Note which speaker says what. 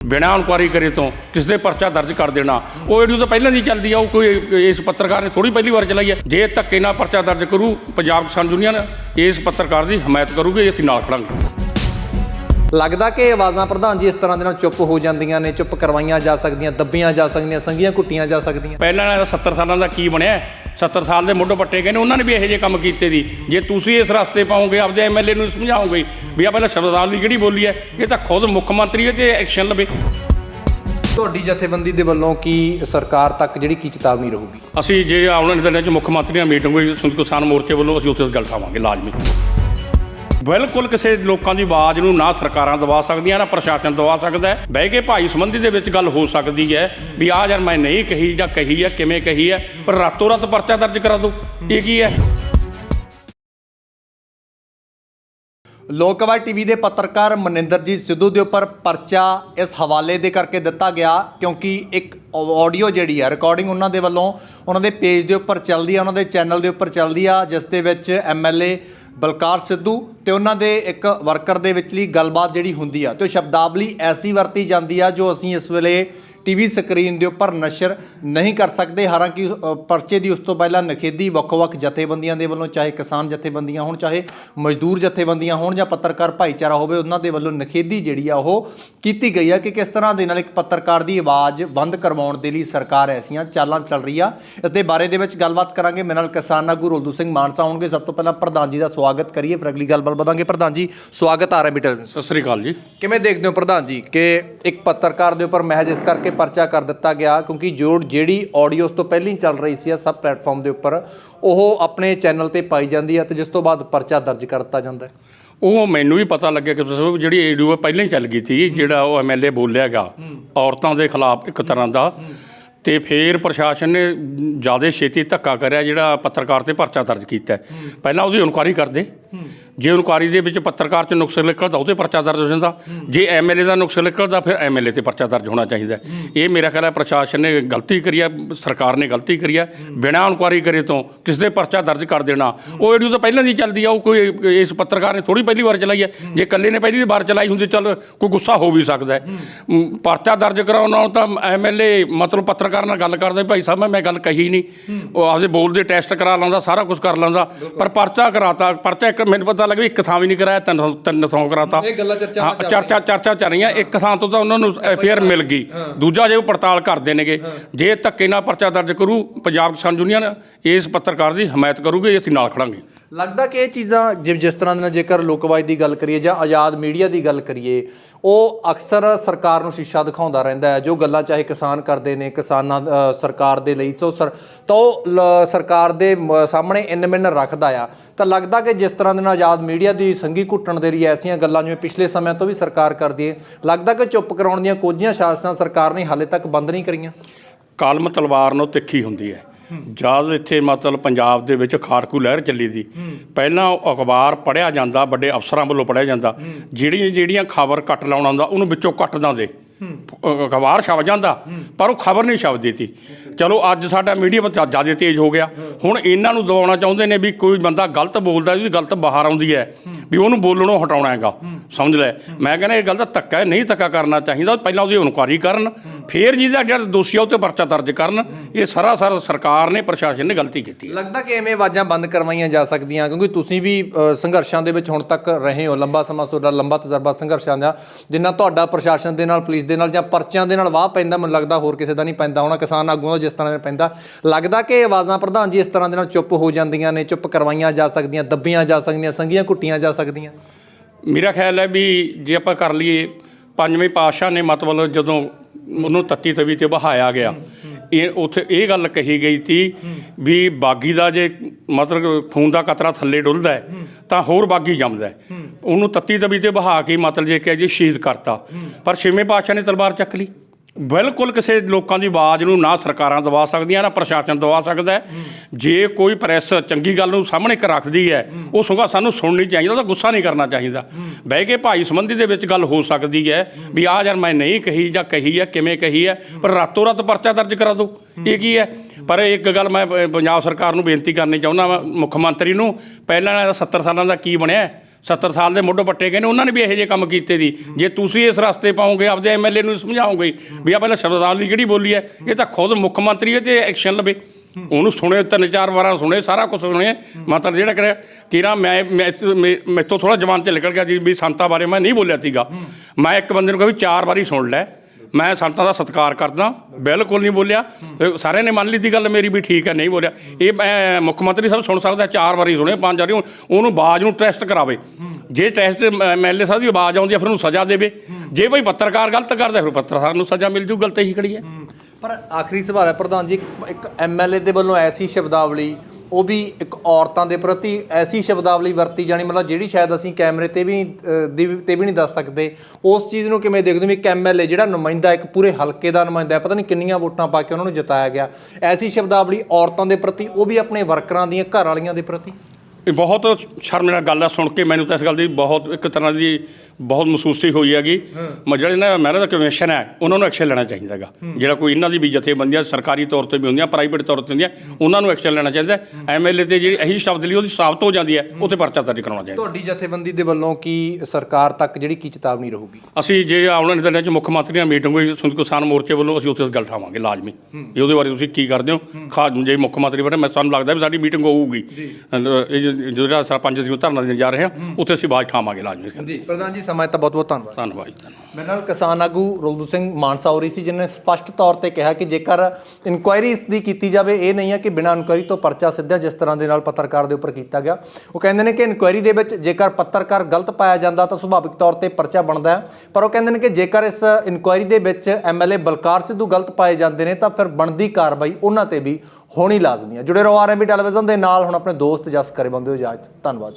Speaker 1: ਬਿਨਾਂ ਇਨਕੁਆਰੀ ਕਰੇ ਤੋਂ ਕਿਸ ਦੇ ਪਰਚਾ ਦਰਜ ਕਰ ਦੇਣਾ, ਉਹ ਵੀਡੀਓ ਤਾਂ ਪਹਿਲਾਂ ਦੀ ਚੱਲਦੀ ਆ, ਉਹ ਕੋਈ ਇਸ ਪੱਤਰਕਾਰ ਨੇ ਥੋੜੀ ਪਹਿਲੀ ਵਾਰ ਚਲਾਈ ਹੈ ਜੇ ਧੱਕੇ ਨਾਲ ਪਰਚਾ ਦਰਜ ਕਰੂ, ਪੰਜਾਬ ਕਿਸਾਨ ਯੂਨੀਅਨ ਇਸ ਪੱਤਰਕਾਰ ਦੀ ਹਮਾਇਤ ਕਰੂਗੇ, ਅਸੀਂ ਨਾਲ ਖੜਾਂਗੇ।
Speaker 2: ਲੱਗਦਾ ਕਿ ਆਵਾਜ਼ਾਂ ਪ੍ਰਧਾਨ ਜੀ ਇਸ ਤਰ੍ਹਾਂ ਦੇ ਨਾਲ ਚੁੱਪ ਹੋ ਜਾਂਦੀਆਂ ਨੇ ਚੁੱਪ ਕਰਵਾਈਆਂ ਜਾ ਸਕਦੀਆਂ ਦੱਬੀਆਂ ਜਾ ਸਕਦੀਆਂ ਸੰਗੀਆਂ ਕੁੱਟੀਆਂ ਜਾ ਸਕਦੀਆਂ।
Speaker 1: ਪਹਿਲਾਂ ਵਾਲਾ 70 ਸਾਲਾਂ ਦਾ ਕੀ ਬਣਿਆ? 70 ਸਾਲ ਦੇ ਮੁੱਢੋਂ ਪੱਟੇ ਗਏ ਨੇ ਉਹਨਾਂ ਨੇ ਵੀ ਇਹੋ ਜਿਹੇ ਕੰਮ ਕੀਤੇ ਦੀ। ਜੇ ਤੁਸੀਂ ਇਸ ਰਸਤੇ ਪਾਓਗੇ ਆਪਦੇ ਐਮਐਲਏ ਨੂੰ ਸਮਝਾਓਗੇ ਵੀ ਆ ਪਹਿਲਾਂ ਸ਼ਬਦਾਵਲੀ ਕਿਹੜੀ ਬੋਲੀ ਹੈ? ਇਹ ਤਾਂ ਖੁਦ ਮੁੱਖ ਮੰਤਰੀ ਹੈ ਤੇ ਐਕਸ਼ਨ ਲਵੇ।
Speaker 2: ਤੁਹਾਡੀ ਜਥੇਬੰਦੀ ਦੇ ਵੱਲੋਂ ਕੀ ਸਰਕਾਰ ਤੱਕ ਜਿਹੜੀ ਕੀ ਚੇਤਾਵਨੀ ਰਹੂਗੀ?
Speaker 1: ਅਸੀਂ ਜੇ ਆਉਣ ਵਾਲੇ ਦਿਨਾਂ 'ਚ ਮੁੱਖ ਮੰਤਰੀ ਨਾਲ ਮੀਟਿੰਗ ਹੋਈ ਸੰਯੁਕਤ ਕਿਸਾਨ ਮੋਰਚੇ ਵੱਲੋਂ ਅਸੀਂ ਉੱਥੇ ਗੱਲ ਠਾਵਾਂਗੇ ਲਾਜ਼ਮੀ। ਬਿਲਕੁਲ ਕਿਸੇ ਲੋਕਾਂ ਦੀ ਆਵਾਜ਼ ਨੂੰ ਨਾ ਸਰਕਾਰਾਂ ਦਬਾ ਸਕਦੀਆਂ, ਨਾ ਪ੍ਰਸ਼ਾਸਨ ਦਬਾ ਸਕਦਾ ਬਹਿ ਕੇ ਭਾਈ ਸੰਬੰਧੀ ਦੇ ਵਿੱਚ ਗੱਲ ਹੋ ਸਕਦੀ ਹੈ ਵੀ ਆ ਯਾਰ ਮੈਂ ਨਹੀਂ ਕਹੀ ਜਾਂ ਕਹੀ ਹੈ, ਕਿਵੇਂ ਕਹੀ ਹੈ, ਪਰ ਰਾਤੋਂ ਰਾਤ ਪਰਚਾ ਦਰਜ ਕਰਾ ਦੋ ਇਹ ਕੀ ਹੈ?
Speaker 2: ਲੋਕਵਾਈ ਟੀਵੀ ਦੇ ਪੱਤਰਕਾਰ ਮਨਿੰਦਰਜੀਤ ਸਿੱਧੂ ਦੇ ਉੱਪਰ ਪਰਚਾ ਇਸ ਹਵਾਲੇ ਦੇ ਕਰਕੇ ਦਿੱਤਾ ਗਿਆ ਕਿਉਂਕਿ ਇੱਕ ਆਡੀਓ ਜਿਹੜੀ ਹੈ ਰਿਕਾਰਡਿੰਗ ਉਹਨਾਂ ਦੇ ਵੱਲੋਂ ਉਹਨਾਂ ਦੇ ਪੇਜ ਦੇ ਉੱਪਰ ਚੱਲਦੀ ਆ, ਉਹਨਾਂ ਦੇ ਚੈਨਲ ਦੇ ਉੱਪਰ ਚੱਲਦੀ ਆ, ਜਿਸ ਦੇ ਵਿੱਚ ਐਮਐਲਏ ਬਲਕਾਰ ਸਿੱਧੂ ਤੇ ਉਹਨਾਂ ਦੇ ਇੱਕ ਵਰਕਰ ਦੇ ਵਿਚਲੀ ਗੱਲਬਾਤ ਜਿਹੜੀ ਹੁੰਦੀ ਆ, ਤੇ ਉਹ ਸ਼ਬਦਾਵਲੀ ਐਸੀ ਵਰਤੀ ਜਾਂਦੀ ਆ ਜੋ ਅਸੀਂ ਇਸ ਵੇਲੇ ਟੀਵੀ ਸਕਰੀਨ ਦੇ ਉੱਪਰ ਨਸ਼ਰ ਨਹੀਂ ਕਰ ਸਕਦੇ। ਹਾਲਾਂਕਿ ਪਰਚੇ ਦੀ ਉਸ ਤੋਂ ਪਹਿਲਾਂ ਨਖੇਦੀ ਵੱਖ-ਵੱਖ ਜਥੇਬੰਦੀਆਂ ਦੇ ਵੱਲੋਂ ਚਾਹੇ ਕਿਸਾਨ ਜਥੇਬੰਦੀਆਂ ਹੋਣ ਚਾਹੇ ਮਜ਼ਦੂਰ ਜਥੇਬੰਦੀਆਂ ਹੋਣ ਜਾਂ ਪੱਤਰਕਾਰ ਭਾਈਚਾਰਾ ਹੋਵੇ ਉਹਨਾਂ ਦੇ ਵੱਲੋਂ ਨਖੇਦੀ ਜਿਹੜੀ ਆ ਉਹ ਕੀਤੀ ਗਈ ਆ ਕਿ ਕਿਸ ਤਰ੍ਹਾਂ ਦੇ ਨਾਲ ਇੱਕ ਪੱਤਰਕਾਰ ਦੀ ਆਵਾਜ਼ ਬੰਦ ਕਰਵਾਉਣ ਦੇ ਲਈ ਸਰਕਾਰ ਐਸੀਆਂ ਚਾਲਾਂ ਚੱਲ ਰਹੀ ਆ। ਇਸ ਦੇ ਬਾਰੇ ਦੇ ਵਿੱਚ ਗੱਲਬਾਤ ਕਰਾਂਗੇ। ਮੇਰੇ ਨਾਲ ਕਿਸਾਨ ਆਗੂ ਰੋਲਦੂ ਸਿੰਘ ਮਾਨਸਾ ਹੋਣਗੇ ਸਭ ਤੋਂ ਪਹਿਲਾਂ ਪ੍ਰਧਾਨ ਜੀ ਦਾ ਸਵਾਗਤ ਕਰੀਏ। ਫਿਰ ਅਗਲੀ ਗੱਲਬਾਤ ਵਧਾਂਗੇ। ਪ੍ਰਧਾਨ ਜੀ ਸਵਾਗਤ ਆ ਰਿਹਾ ਮੀਟਰ
Speaker 1: ਸਤਿ ਸ੍ਰੀ ਅਕਾਲ ਜੀ।
Speaker 2: ਕਿਵੇਂ ਦੇਖਦੇ ਹੋ ਪ੍ਰਧਾਨ ਜੀ ਕਿ ਇੱਕ ਪੱਤਰਕਾਰ ਦੇ ਉੱਪਰ ਮਹਿਜ ਇਸ ਕਰਕੇ ਪਰਚਾ ਕਰ ਦਿੱਤਾ ਗਿਆ ਕਿਉਂਕਿ ਜੋ ਜਿਹੜੀ ਆਡੀਓ ਉਸ ਤੋਂ ਪਹਿਲਾਂ ਹੀ ਚੱਲ ਰਹੀ ਸੀ ਸਭ ਪਲੇਟਫਾਰਮ ਦੇ ਉੱਪਰ, ਉਹ ਆਪਣੇ ਚੈਨਲ ਤੇ ਪਾਈ ਜਾਂਦੀ ਹੈ ਤੇ ਜਿਸ ਤੋਂ ਬਾਅਦ ਪਰਚਾ ਦਰਜ ਕਰ ਦਿੱਤਾ ਜਾਂਦਾ ਹੈ।
Speaker 1: ਉਹ ਮੈਨੂੰ ਵੀ ਪਤਾ ਲੱਗਿਆ ਕਿ ਤੁਸੀਂ ਜਿਹੜੀ ਵੀਡੀਓ ਪਹਿਲਾਂ ਹੀ ਚੱਲ ਗਈ ਸੀ, ਜਿਹੜਾ ਉਹ ਐਮਐਲਏ ਬੋਲਿਆਗਾ ਔਰਤਾਂ ਦੇ ਖਿਲਾਫ ਇੱਕ ਤਰ੍ਹਾਂ ਦਾ। ਤੇ ਫਿਰ ਪ੍ਰਸ਼ਾਸਨ ਨੇ ਜ਼ਿਆਦਾ ਛੇਤੀ ਧੱਕਾ ਕਰਿਆ ਜਿਹੜਾ ਪੱਤਰਕਾਰ ਤੇ ਪਰਚਾ ਦਰਜ ਕੀਤਾ ਪਹਿਲਾਂ ਉਹਦੀ ਇਨਕੁਆਰੀ ਕਰਦੇ ਜੇ ਇਨਕੁਆਰੀ ਦੇ ਵਿੱਚ ਪੱਤਰਕਾਰ 'ਚ ਨੁਕਸ ਨਿਕਲਦਾ ਉਹ ਤੇ ਪਰਚਾ ਦਰਜ ਹੋ ਜਾਂਦਾ। ਜੇ ਐਮਐਲਏ ਦਾ ਨੁਕਸ ਨਿਕਲਦਾ, ਫਿਰ ਐਮਐਲਏ ਤੇ ਪਰਚਾ ਦਰਜ ਹੋਣਾ ਚਾਹੀਦਾ। ਇਹ ਮੇਰਾ ਖਿਆਲ ਹੈ ਪ੍ਰਸ਼ਾਸਨ ਨੇ ਗਲਤੀ ਕਰੀ ਹੈ ਸਰਕਾਰ ਨੇ ਗਲਤੀ ਕਰੀ ਹੈ ਬਿਨਾਂ ਇਨਕੁਆਰੀ ਕਰੇ ਤੋਂ ਕਿਸ ਦੇ ਪਰਚਾ ਦਰਜ ਕਰ ਦੇਣਾ, ਉਹ ਵੀਡੀਓ ਤਾਂ ਪਹਿਲਾਂ ਦੀ ਚੱਲਦੀ ਆ, ਉਹ ਕੋਈ ਇਸ ਪੱਤਰਕਾਰ ਨੇ ਥੋੜੀ ਪਹਿਲੀ ਵਾਰ ਚਲਾਈ ਹੈ ਜੇ ਇਕੱਲੇ ਨੇ ਪਹਿਲੀ ਵਾਰ ਚਲਾਈ ਹੁੰਦੀ, ਚੱਲ ਕੋਈ ਗੁੱਸਾ ਹੋ ਵੀ ਸਕਦਾ ਹੈ। ਪਰਚਾ ਦਰਜ ਕਰਾਉਣ ਨਾਲ ਤਾਂ ਐਮਐਲਏ ਮਤਲਬ ਪੱਤਰਕਾਰ ਨਾਲ ਗੱਲ ਕਰਦਾ, ਭਾਈ ਸਾਹਿਬ, ਮੈਂ ਮੈਂ ਗੱਲ ਕਹੀ ਨਹੀਂ। ਉਹ ਆਪਦੇ ਬੋਲ ਦੇ ਟੈਸਟ ਕਰਾ ਲਾਂਦਾ, ਸਾਰਾ ਕੁਝ ਕਰ ਲਾਂਦਾ। ਪਰ ਪਰਚਾ ਕਰਾਤਾ, ਪਰਚਾ ਇੱਕ ਮੈਨੂੰ ਪਤਾ ਲੱਗ ਵੀ ਇੱਕ ਥਾਂ ਵੀ ਨਹੀਂ ਕਰਾਇਆ ਤਿੰਨ ਤਿੰਨ ਥਾਂ ਕਰਾਤਾ।
Speaker 2: ਇਹ ਗੱਲਾਂ
Speaker 1: ਹਾਂ, ਚਰਚਾ ਚਰਚਾ ਚੱਲ ਰਹੀਆਂ। ਇੱਕ ਥਾਂ ਤੋਂ ਤਾਂ ਉਹਨਾਂ ਨੂੰ ਐਫਆਰ ਮਿਲ ਗਈ। ਦੂਜਾ ਜੇ ਉਹ ਪੜਤਾਲ ਕਰਦੇ ਨੇਗੇ। ਜੇ ਧੱਕੇ ਨਾਲ ਪਰਚਾ ਦਰਜ ਕਰੂ ਪੰਜਾਬ ਕਿਸਾਨ ਯੂਨੀਅਨ ਇਸ ਪੱਤਰਕਾਰ ਦੀ ਹਮਾਇਤ ਕਰੂਗੀ ਅਸੀਂ ਨਾਲ ਖੜਾਂਗੇ।
Speaker 2: ਲੱਗਦਾ ਕਿ ਇਹ ਚੀਜ਼ਾਂ ਜਿ- ਜਿਸ ਤਰ੍ਹਾਂ ਦੇ ਨਾਲ ਜੇਕਰ ਲੋਕਵਾਦ ਦੀ ਗੱਲ ਕਰੀਏ ਜਾਂ ਆਜ਼ਾਦ ਮੀਡੀਆ ਦੀ ਗੱਲ ਕਰੀਏ, ਉਹ ਅਕਸਰ ਸਰਕਾਰ ਨੂੰ ਸ਼ੀਸ਼ਾ ਦਿਖਾਉਂਦਾ ਰਹਿੰਦਾ ਹੈ। ਜੋ ਗੱਲਾਂ ਚਾਹੇ ਕਿਸਾਨ ਕਰਦੇ ਨੇ, ਕਿਸਾਨਾਂ ਸਰਕਾਰ ਦੇ ਲਈ, ਸੋ ਸਰ, ਤਾਂ ਉਹ ਲ- ਸਰਕਾਰ ਦੇ ਮ- ਸਾਹਮਣੇ ਇਨ ਮਿੰਨ ਰੱਖਦਾ ਆ। ਤਾਂ ਲੱਗਦਾ ਕਿ ਜਿਸ ਤਰ੍ਹਾਂ ਦੇ ਨਾਲ ਆਜ਼ਾਦ ਮੀਡੀਆ ਦੀ ਸੰਗੀ ਘੁੱਟਣ ਦੇ ਲਈ ਐਸੀਆਂ ਗੱਲਾਂ ਜਿਵੇਂ ਪਿਛਲੇ ਸਮਿਆਂ ਤੋਂ ਵੀ ਸਰਕਾਰ ਕਰਦੀ ਹੈ ਲੱਗਦਾ ਕਿ ਚੁੱਪ ਕਰਾਉਣ ਦੀਆਂ ਕੋਝੀਆਂ ਸਾਜ਼ਿਸ਼ਾਂ ਸਰਕਾਰ ਨੇ ਹਾਲੇ ਤੱਕ ਬੰਦ ਨਹੀਂ ਕਰੀਆਂ?
Speaker 1: ਕਾਲਮ ਤਲਵਾਰ ਨੂੰ ਤਿੱਖੀ ਹੁੰਦੀ ਹੈ। ਜਦ ਇੱਥੇ ਮਤਲਬ ਪੰਜਾਬ ਦੇ ਵਿੱਚ ਖਾੜਕੂ ਲਹਿਰ ਚੱਲੀ ਸੀ। ਪਹਿਲਾਂ ਉਹ ਅਖਬਾਰ ਪੜਿਆ ਜਾਂਦਾ ਵੱਡੇ ਅਫਸਰਾਂ ਵੱਲੋਂ ਪੜਿਆ ਜਾਂਦਾ। ਜਿਹੜੀਆਂ ਜਿਹੜੀਆਂ ਖਬਰ ਕੱਟ ਲਾਉਣਾ ਹੁੰਦਾ ਉਹਨੂੰ ਵਿੱਚੋਂ ਕੱਟ ਦਿੰਦੇ ਅ- ਅਖਬਾਰ ਛਪ ਜਾਂਦਾ ਪਰ ਉਹ ਖਬਰ ਨਹੀਂ ਛਪਦੀ ਤੀ ਚਲੋ ਅੱਜ ਸਾਡਾ ਮੀਡੀਆ ਜ਼ਿਆਦਾ ਤੇਜ਼ ਹੋ ਗਿਆ। ਹੁਣ ਇਹਨਾਂ ਨੂੰ ਦਬਾਉਣਾ ਚਾਹੁੰਦੇ ਨੇ ਵੀ ਕੋਈ ਬੰਦਾ ਗਲਤ ਬੋਲਦਾ ਵੀ ਗਲਤ ਬਾਹਰ ਆਉਂਦੀ ਹੈ ਵੀ ਉਹਨੂੰ ਬੋਲਣੋਂ ਹਟਾਉਣਾ ਹੈਗਾ। ਸਮਝ ਲੈ। ਮੈਂ ਕਹਿੰਦਾ ਇਹ ਗੱਲ ਤਾਂ ਧੱਕਾ ਹੈ ਨਹੀਂ ਧੱਕਾ ਕਰਨਾ ਚਾਹੀਦਾ। ਪਹਿਲਾਂ ਉਹਦੀ ਇਨਕੁਆਰੀ ਕਰਨ ਫੇਰ ਜਿਹਦਾ ਜਿਹੜਾ ਦੋਸ਼ੀ ਆ ਉਹ ਤੇ ਪਰਚਾ ਦਰਜ ਕਰਨ ਇਹ ਸਰਾਸਰ ਸਰਕਾਰ ਨੇ ਪ੍ਰਸ਼ਾਸਨ ਨੇ ਗਲਤੀ ਕੀਤੀ ਹੈ।
Speaker 2: ਲੱਗਦਾ ਕਿ ਐਵੇਂ ਆਵਾਜ਼ਾਂ ਬੰਦ ਕਰਵਾਈਆਂ ਜਾ ਸਕਦੀਆਂ ਕਿਉਂਕਿ ਤੁਸੀਂ ਵੀ ਅ, ਸੰਘਰਸ਼ਾਂ ਦੇ ਵਿੱਚ ਹੁਣ ਤੱਕ ਰਹੇ ਹੋ। ਲੰਬਾ ਸਮਾਂ ਤੁਹਾਡਾ ਲੰਬਾ ਤਜਰਬਾ ਸੰਘਰਸ਼ਾਂ ਦਾ ਜਿੰਨਾ ਤੁਹਾਡਾ ਪ੍ਰਸ਼ਾਸਨ ਦੇ ਨਾਲ ਪੁਲਿਸ ਦੇ ਨਾਲ ਜਾਂ ਪਰਚਿਆਂ ਦੇ ਨਾਲ ਵਾਹ ਪੈਂਦਾ, ਮੈਨੂੰ ਲੱਗਦਾ ਹੋਰ ਕਿਸੇ ਦਾ ਨਹੀਂ ਪੈਂਦਾ ਹੋਣਾ, ਕਿਸਾਨ ਆਗੂਆਂ ਦਾ ਜਿਸ ਤਰ੍ਹਾਂ ਦਾ ਪੈਂਦਾ। ਲੱਗਦਾ ਕਿ ਆਵਾਜ਼ਾਂ ਪ੍ਰਧਾਨ ਜੀ ਇਸ ਤਰ੍ਹਾਂ ਦੇ ਨਾਲ ਚੁੱਪ ਹੋ ਜਾਂਦੀਆਂ ਨੇ, ਚੁੱਪ ਕਰਵਾਈਆਂ ਜਾ ਸਕਦੀਆਂ, ਦੱਬੀਆਂ ਜਾ ਸਕਦੀਆਂ ਸੰਗੀਆਂ ਕੁੱਟੀਆਂ ਜਾ ਸਕਦੀਆਂ।
Speaker 1: ਮੇਰਾ ਖਿਆਲ ਹੈ ਵੀ ਜੇ ਆਪਾਂ ਕਰ ਲਈਏ, ਪੰਜਵੇਂ ਪਾਤਸ਼ਾਹ ਨੇ ਮਤਲਬ ਜਦੋਂ ਉਹਨੂੰ ਤੱਤੀ ਤਵੀ ਤੇ ਬਹਾਇਆ ਗਿਆ ਇਹ ਉਥੇ ਇਹ ਗੱਲ ਕਹੀ ਗਈ ਸੀ ਵੀ ਬਾਗੀ ਦਾ ਜੇ ਮਤਲਬ ਖੂਨ ਦਾ ਕਤਰਾ ਥੱਲੇ ਡੁੱਲਦਾ ਹੈ ਤਾਂ ਹੋਰ ਬਾਗੀ ਜੰਮਦਾ ਉਹਨੂੰ ਤੱਤੀ ਤਵੀ ਤੇ ਬਹਾ ਕੇ ਮਤਲਬ ਜੇ ਕਿ ਜੀ ਸ਼ਹੀਦ ਕਰਤਾ। ਪਰ ਛੇਵੇਂ ਪਾਤਸ਼ਾਹ ਨੇ ਤਲਵਾਰ ਚੱਕ ਲਈ। ਬਿਲਕੁਲ ਕਿਸੇ ਲੋਕਾਂ ਦੀ ਆਵਾਜ਼ ਨੂੰ ਨਾ ਸਰਕਾਰਾਂ ਦਬਾ ਸਕਦੀਆਂ ਨਾ ਪ੍ਰਸ਼ਾਸਨ ਦਬਾ ਸਕਦਾ ਹੈ। ਜੇ ਕੋਈ ਪ੍ਰੈਸ ਚੰਗੀ ਗੱਲ ਨੂੰ ਸਾਹਮਣੇ ਕ ਰੱਖਦੀ ਹੈ ਉਹ ਸਗੋਂ ਸਾਨੂੰ ਸੁਣਨੀ ਚਾਹੀਦੀ ਉਹਦਾ ਗੁੱਸਾ ਨਹੀਂ ਕਰਨਾ ਚਾਹੀਦਾ। ਬਹਿ ਕੇ ਭਾਈ ਸੰਬੰਧੀ ਦੇ ਵਿੱਚ ਗੱਲ ਹੋ ਸਕਦੀ ਹੈ ਵੀ ਆ ਯਾਰ ਮੈਂ ਨਹੀਂ ਕਹੀ ਜਾਂ ਕਹੀ ਹੈ ਕਿਵੇਂ ਕਹੀ ਹੈ ਪਰ ਰਾਤੋਂ ਰਾਤ ਪਰਚਾ ਦਰਜ ਕਰਾ ਦਿਓ। ਇਹ ਕੀ ਹੈ? ਪਰ ਇੱਕ ਗੱਲ ਮੈਂ ਅ, ਪੰਜਾਬ ਸਰਕਾਰ ਨੂੰ ਬੇਨਤੀ ਕਰਨੀ ਚਾਹੁੰਦਾ ਵਾਂ, ਮੁੱਖ ਮੰਤਰੀ ਨੂੰ ਪਹਿਲਾਂ ਇਹਦਾ 70 ਸਾਲਾਂ ਦਾ ਕੀ ਬਣਿਆ 70 ਸਾਲ ਦੇ ਮੁੱਢੋਂ ਪੱਟੇ ਗਏ ਨੇ, ਉਹਨਾਂ ਨੇ ਵੀ ਇਹੋ ਜਿਹੇ ਕੰਮ ਕੀਤੇ ਦੀ ਜੇ ਤੁਸੀਂ ਇਸ ਰਸਤੇ ਪਾਉਂਗੇ, ਆਪਦੇ ਐਮਐਲਏ ਨੂੰ ਸਮਝਾਓਗੇ ਵੀ ਆ ਪਹਿਲਾਂ ਸ਼ਬਦਾਵਲੀ ਕਿਹੜੀ ਬੋਲੀ ਹੈ? ਇਹ ਤਾਂ ਖੁਦ ਮੁੱਖ ਮੰਤਰੀ ਹੈ ਤੇ ਐਕਸ਼ਨ ਲਵੇ। ਉਹਨੂੰ ਸੁਣੇ ਤਿੰਨ ਚਾਰ ਵਾਰਾਂ ਸੁਣੇ, ਸਾਰਾ ਕੁਝ ਸੁਣੇ। ਮਾਤਰ ਜਿਹੜਾ ਕਰਿਆ ਕਿਰਾ ਮੈਂ ਮੈਂ ਮੈਥੋਂ ਥੋੜਾ ਜਵਾਨ ਤੇ ਨਿਕਲ ਗਿਆ ਜੀ ਵੀ ਸੰਤਾਂ ਬਾਰੇ ਮੈਂ ਨਹੀਂ ਬੋਲਿਆ ਸੀਗਾ। ਮੈਂ ਇੱਕ ਬੰਦੇ ਨੂੰ ਕਿਹਾ ਵੀ ਚਾਰ ਵਾਰੀ ਸੁਣ ਲੈ। ਮੈਂ ਸੰਤਾਂ ਦਾ ਸਤਿਕਾਰ ਕਰਦਾ, ਬਿਲਕੁਲ ਨਹੀਂ ਬੋਲਿਆ। ਸਾਰਿਆਂ ਨੇ ਮੰਨ ਲਈ ਦੀ ਗੱਲ, ਮੇਰੀ ਵੀ ਠੀਕ ਹੈ, ਨਹੀਂ ਬੋਲਿਆ। ਇਹ ਮੈਂ ਮੁੱਖ ਮੰਤਰੀ ਸਾਹਿਬ ਸੁਣ ਸਕਦਾ, ਚਾਰ ਵਾਰੀ ਸੁਣੇ ਪੰਜ ਵਾਰੀ ਉਹਨੂੰ ਬਾਜ ਨੂੰ ਟੈਸਟ ਕਰਾਵੇ। ਜੇ ਟੈਸਟ ਐਮਐਲਏ ਸਾਹਿਬ ਦੀ ਆਵਾਜ਼ ਆਉਂਦੀ ਹੈ, ਫਿਰ ਉਹਨੂੰ ਸਜ਼ਾ ਦੇਵੇ। ਜੇ ਕੋਈ ਪੱਤਰਕਾਰ ਗਲਤ ਕਰਦਾ ਫਿਰ ਪੱਤਰਕਾਰ ਨੂੰ ਸਜ਼ਾ ਮਿਲ ਜੂ, ਗਲਤ ਹੀ ਖੜੀ ਹੈ।
Speaker 2: ਪਰ ਆਖਰੀ ਸਵਾਲ ਹੈ, ਪ੍ਰਧਾਨ ਜੀ, ਇੱਕ- ਇੱਕ ਐਮਐਲਏ ਦੇ ਵੱਲੋਂ ਐਸੀ ਸ਼ਬਦਾਵਲੀ ਉਹ ਵੀ ਇੱਕ ਔਰਤਾਂ ਦੇ ਪ੍ਰਤੀ ਐਸੀ ਸ਼ਬਦਾਵਲੀ ਵਰਤੀ ਜਾਣੀ, ਮਤਲਬ ਜਿਹੜੀ ਸ਼ਾਇਦ ਅਸੀਂ ਕੈਮਰੇ ਤੇ ਵੀ ਤੇ ਵੀ ਨਹੀਂ ਦੱਸ ਸਕਦੇ, ਉਸ ਚੀਜ਼ ਨੂੰ ਕਿਵੇਂ ਦੇਖਦੇ ਹੋ ਵੀ ਇੱਕ ਐਮਐਲਏ ਜਿਹੜਾ ਨੁਮਾਇੰਦਾ, ਇੱਕ ਪੂਰੇ ਹਲਕੇ ਦਾ ਨੁਮਾਇੰਦਾ ਹੈ, ਪਤਾ ਨਹੀਂ ਕਿੰਨੀਆਂ ਵੋਟਾਂ ਪਾ ਕੇ ਉਹਨਾਂ ਨੂੰ ਜਿਤਾਇਆ ਗਿਆ। ਐਸੀ ਸ਼ਬਦਾਵਲੀ ਔਰਤਾਂ ਦੇ ਪ੍ਰਤੀ, ਉਹ ਵੀ ਆਪਣੇ ਵਰਕਰਾਂ ਦੀਆਂ, ਘਰ ਵਾਲੀਆਂ ਦੇ ਪ੍ਰਤੀ?
Speaker 1: ਇਹ ਬਹੁਤ ਸ਼ਰਮ ਨਾਲ ਗੱਲ ਆ ਸੁਣ ਕੇ, ਮੈਨੂੰ ਤਾਂ ਇਸ ਗੱਲ ਦੀ ਬਹੁਤ ਇੱਕ ਤਰ੍ਹਾਂ ਦੀ ਬਹੁਤ ਮਹਿਸੂਸੀ ਹੋਈ ਹੈਗੀ। ਮ ਜਿਹੜੇ ਨਾ ਮਹਿਲਾ ਦਾ ਕਮਿਸ਼ਨ ਹੈ ਉਹਨਾਂ ਨੂੰ ਐਕਸ਼ਨ ਲੈਣਾ ਚਾਹੀਦਾ ਹੈਗਾ। ਜਿਹੜਾ ਕੋਈ ਇਹਨਾਂ ਦੀ ਵੀ ਜਥੇਬੰਦੀਆਂ ਸਰਕਾਰੀ ਤੌਰ ਤੇ ਵੀ ਹੁੰਦੀਆਂ ਪ੍ਰਾਈਵੇਟ ਤੌਰ ਤੇ ਹੁੰਦੀਆਂ ਉਹਨਾਂ ਨੂੰ ਐਕਸ਼ਨ ਲੈਣਾ ਚਾਹੀਦਾ ਐਮਐਲਏ ਤੇ ਜਿਹੜੀ ਇਹੀ ਸ਼ਬਦ ਲਈ ਉਹਦੀ ਸਾਬਤ ਹੋ ਜਾਂਦੀ ਹੈ ਉੱਥੇ ਪਰਚਾ ਦਰਜ ਕਰਾਉਣਾ ਚਾਹੀਦਾ।
Speaker 2: ਤੁਹਾਡੀ ਜਥੇਬੰਦੀ ਦੇ ਵੱਲੋਂ ਕੀ ਸਰਕਾਰ ਤੱਕ ਜਿਹੜੀ ਕੀ ਚੇਤਾਵਨੀ ਰਹੂਗੀ?
Speaker 1: ਅਸੀਂ ਜੇ ਆਉਣ ਵਾਲੇ ਦਿਨਾਂ 'ਚ ਮੁੱਖ ਮੰਤਰੀ ਨਾਲ ਮੀਟਿੰਗ ਹੋਈ ਸੰਯੁਕਤ ਕਿਸਾਨ ਮੋਰਚੇ ਵੱਲੋਂ ਅਸੀਂ ਉੱਥੇ ਗੱਲ ਠਾਵਾਂਗੇ ਲਾਜ਼ਮੀ। ਵੀ ਉਹਦੇ ਬਾਰੇ ਤੁਸੀਂ ਕੀ ਕਰਦੇ ਹੋ? ਖਾ ਜੇ ਮੁੱਖ ਮੰਤਰੀ ਬਣੇ ਮੈਂ ਸਾਨੂੰ ਲੱਗਦਾ ਵੀ ਸਾਡੀ ਮੀਟਿੰਗ ਹੋਊਗੀ। ਇਹ ਜਿਹੜਾ ਸਰਪੰਚ ਅਸੀਂ ਧਰਨਾ ਦੇਣ ਜਾ ਰਹੇ ਹਾਂ ਉੱਥੇ ਅਸੀਂ ਬਾਅਦ ਠਾਵਾਂਗੇ ਲਾਜ਼ਮੀ
Speaker 2: ਜੀ ਪ੍ਰਧਾਨ ਜੀ ਸਮਾਂ ਤਾਂ ਬਹੁਤ ਬਹੁਤ ਧੰਨਵਾਦ।
Speaker 1: ਧੰਨਵਾਦ ਜੀ ਧੰਨਵਾਦ।
Speaker 2: ਮੇਰੇ ਨਾਲ ਕਿਸਾਨ ਆਗੂ ਰੁਲਦੂ ਸਿੰਘ ਮਾਨਸਾ ਹੋ ਰਹੀ ਸੀ ਜਿਨ੍ਹਾਂ ਨੇ ਸਪਸ਼ਟ ਤੌਰ ਤੇ ਕਿਹਾ ਕਿ ਜੇਕਰ ਇਨਕੁਆਇਰੀ ਇਸ ਦੀ ਕੀਤੀ ਜਾਵੇ ਇਹ ਨਹੀਂ ਹੈ ਕਿ ਬਿਨਾਂ ਇਨਕੁਆਇਰੀ ਤੋਂ ਪਰਚਾ ਸਿੱਧਾ ਜਿਸ ਤਰ੍ਹਾਂ ਦੇ ਨਾਲ ਪੱਤਰਕਾਰ ਦੇ ਉੱਪਰ ਕੀਤਾ ਗਿਆ। ਉਹ ਕਹਿੰਦੇ ਨੇ ਕਿ ਇਨਕੁਆਇਰੀ ਦੇ ਵਿੱਚ ਜੇਕਰ ਪੱਤਰਕਾਰ ਗਲਤ ਪਾਇਆ ਜਾਂਦਾ ਤਾਂ ਸੁਭਾਵਿਕ ਤੌਰ ਤੇ ਪਰਚਾ ਬਣਦਾ ਹੈ। ਪਰ ਉਹ ਕਹਿੰਦੇ ਨੇ ਕਿ ਜੇਕਰ ਇਸ ਇਨਕੁਆਇਰੀ ਦੇ ਵਿੱਚ ਐਮਐਲਏ ਬਲਕਾਰ ਸਿੱਧੂ ਗਲਤ ਪਾਏ ਜਾਂਦੇ ਨੇ ਤਾਂ ਫਿਰ ਬਣਦੀ ਕਾਰਵਾਈ ਉਹਨਾਂ ਤੇ ਵੀ ਹੋਣੀ ਲਾਜ਼ਮੀ ਹੈ। ਜੁੜੇ ਰਹੋ ਆਰਐਮਬੀ ਟੈਲੀਵਿਜ਼ਨ ਦੇ ਨਾਲ ਹੁਣ ਆਪਣੇ ਦੋਸਤ ਜਸ ਕਰੇ ਬੰਦੇ ਹੋ ਇਜਾਜ਼ਤ। ਧੰਨਵਾਦ।